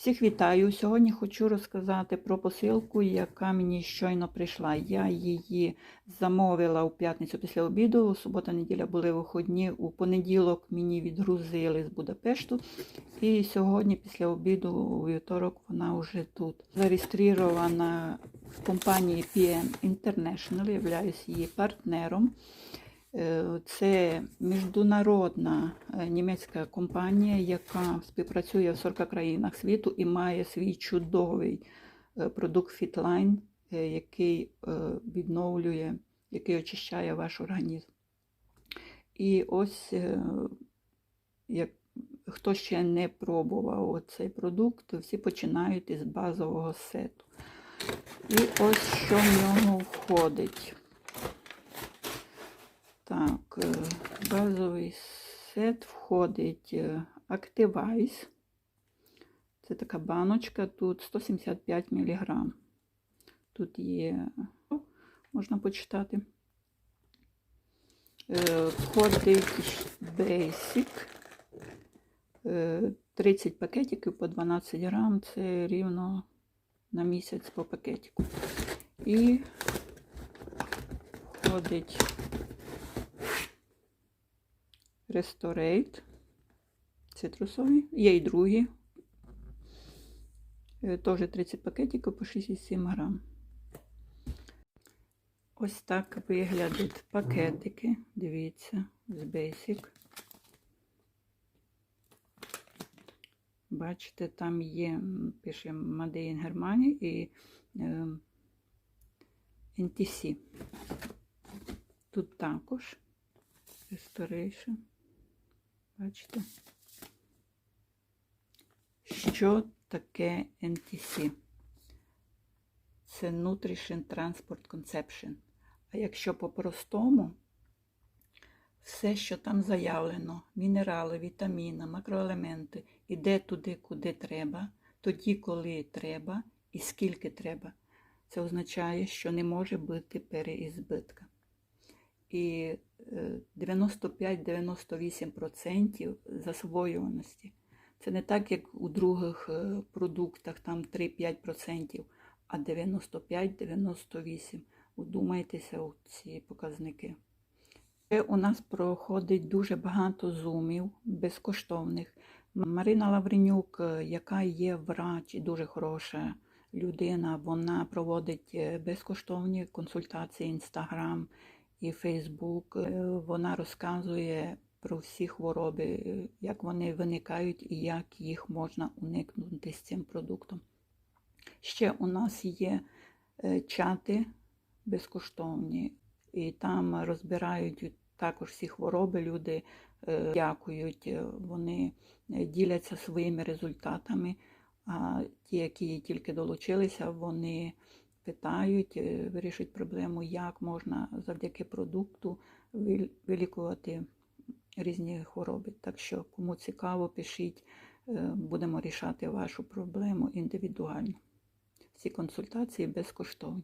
Всіх вітаю! Сьогодні хочу розказати про посилку, яка мені щойно прийшла. Я її замовила у п'ятницю після обіду. Субота, неділя були виходні. У понеділок мені відгрузили з Будапешту. І сьогодні, після обіду, у вівторок, вона вже тут. Зареєстрована в компанії PM International, являюсь її партнером. Е, Це міжнародна е, німецька компанія, яка співпрацює в 40 країнах світу і має свій чудовий е, продукт Fitline, який відновлює, який очищає ваш організм. І ось, як хто ще не пробував цей продукт, всі починають із базового сету. І ось що в нього входить. Так, е, базовий сет входить е, Activize. Це така баночка, тут 175 мг. Тут є, можна почитати. Е, Входить Basic. Е, 30 пакетиків по 12 грам. Це рівно на місяць по пакетику. І входить Restorate цитрусові. Є і другі. Е, Теж 30 пакетиків по 67 грам. Ось так виглядять пакетики. Дивіться, з Basic. Бачите, там є, пише Made in Germany і е, NTC. Тут також Restoration. Бачите? Що таке NTC? Це Nutrition Transport Conception. А якщо по-простому, все, що там заявлено, мінерали, вітаміни, макроелементи, іде туди, куди треба, тоді, коли треба і скільки треба. Це означає, що не може бути переізбитка. І е, 95-98% засвоюваності. Це не так, як у других е, продуктах, там 3-5%, а 95-98%. Вдумайтеся у ці показники. У нас проходить дуже багато зумів безкоштовних. Марина Лавренюк, е, яка є врач і дуже хороша людина, вона проводить е, безкоштовні консультації Інстаграм і Фейсбук. Вона розказує про всі хвороби, е, як вони виникають і як їх можна уникнути з цим продуктом. Ще у нас є е, чати безкоштовні, і там розбирають також всі хвороби. Люди е, дякують, вони діляться своїми результатами. А ті, які тільки долучилися, вони питають, е, вирішують проблему, як можна завдяки продукту вилікувати різні хвороби. Так що, кому цікаво, пишіть, е, будемо рішати вашу проблему індивідуально. Всі консультації безкоштовні.